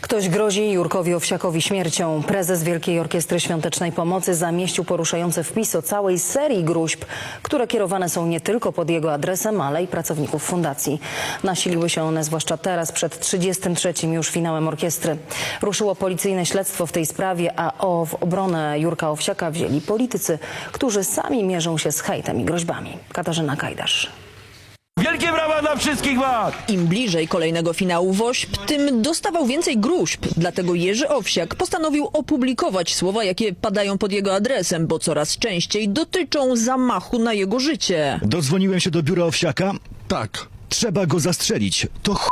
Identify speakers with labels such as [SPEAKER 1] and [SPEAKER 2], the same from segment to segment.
[SPEAKER 1] Ktoś grozi Jurkowi Owsiakowi śmiercią. Prezes Wielkiej Orkiestry Świątecznej Pomocy zamieścił poruszający wpis o całej serii gruźb, które kierowane są nie tylko pod jego adresem, ale i pracowników fundacji. Nasiliły się one zwłaszcza teraz, przed 33. już finałem orkiestry. Ruszyło policyjne śledztwo w tej sprawie, a o w obronę Jurka Owsiaka wzięli politycy, którzy sami mierzą się z hejtem i groźbami. Katarzyna Kajdasz.
[SPEAKER 2] Wielkie brawa dla wszystkich was!
[SPEAKER 3] Im bliżej kolejnego finału WOŚP, tym dostawał więcej gruźb. Dlatego Jerzy Owsiak postanowił opublikować słowa, jakie padają pod jego adresem, bo coraz częściej dotyczą zamachu na jego życie.
[SPEAKER 4] Dodzwoniłem się do biura Owsiaka.
[SPEAKER 5] Tak.
[SPEAKER 4] Trzeba go zastrzelić. To ch...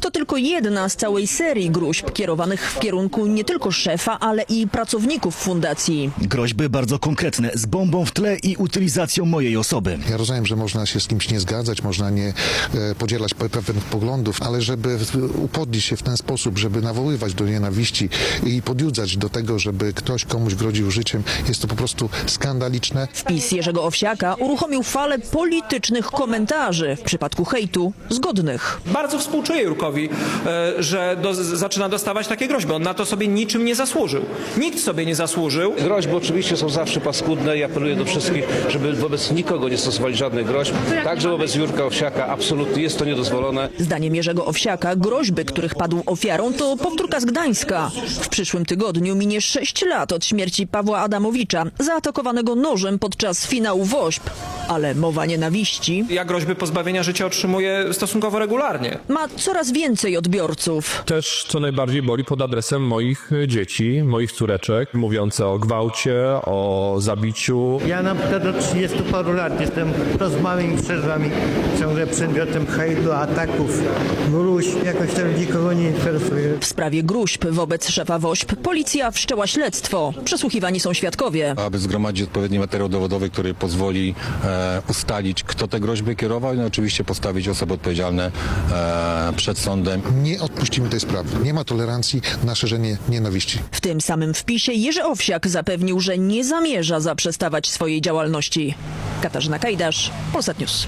[SPEAKER 3] To tylko jedna z całej serii gruźb kierowanych w kierunku nie tylko szefa, ale i pracowników fundacji.
[SPEAKER 4] Groźby bardzo konkretne, z bombą w tle i utylizacją mojej osoby.
[SPEAKER 5] Ja rozumiem, że można się z kimś nie zgadzać, można nie e, podzielać pe- pewnych poglądów, ale żeby upodlić się w ten sposób, żeby nawoływać do nienawiści i podjudzać do tego, żeby ktoś komuś groził życiem, jest to po prostu skandaliczne.
[SPEAKER 3] Wpis Jerzego Owsiaka uruchomił falę politycznych komentarzy, w przypadku hejtu zgodnych.
[SPEAKER 6] Bardzo współczuję Jurkowi, e, że do, zaczyna dostawać takie groźby. On na to sobie niczym nie zasłużył. Nikt sobie nie zasłużył.
[SPEAKER 7] Groźby oczywiście są zawsze paskudne i apeluję do wszystkich, żeby wobec nikogo nie stosowali żadnych groźb. Także wobec Jurka Owsiaka absolutnie jest to niedozwolone.
[SPEAKER 3] Zdaniem Jerzego Owsiaka groźby, których padł ofiarą, to powtórka z Gdańska. W przyszłym tygodniu minie 6 lat od śmierci Pawła Adamowicza, zaatakowanego nożem podczas finału WOŚP. Ale mowa nienawiści
[SPEAKER 6] Ja groźby pozbawienia życia otrzymuję stosunkowo regularnie.
[SPEAKER 3] ma coraz więcej odbiorców.
[SPEAKER 8] też co najbardziej boli pod adresem moich y, dzieci, moich córeczek, mówiące o gwałcie, o zabiciu.
[SPEAKER 9] Ja na przykład od 30 paru lat jestem to z małymi przerwami ciągle przedmiotem hejtu, ataków, gruźb. Jakoś to nikogo nie interesuje.
[SPEAKER 3] W sprawie gruźb wobec szefa WOŚP policja wszczęła śledztwo. Przesłuchiwani są świadkowie.
[SPEAKER 10] aby zgromadzić odpowiedni materiał dowodowy, który pozwoli e, ustalić, kto te groźby kierował i no, oczywiście postawić osoby odpowiedzialne e, przed sądem.
[SPEAKER 5] Nie odpuścimy tej sprawy. Nie ma tolerancji na szerzenie nienawiści.
[SPEAKER 3] W tym samym wpisie Jerzy Owsiak zapewnił, że nie zamierza zaprzestawać swojej działalności. Katarzyna Kajdasz, Polsat News.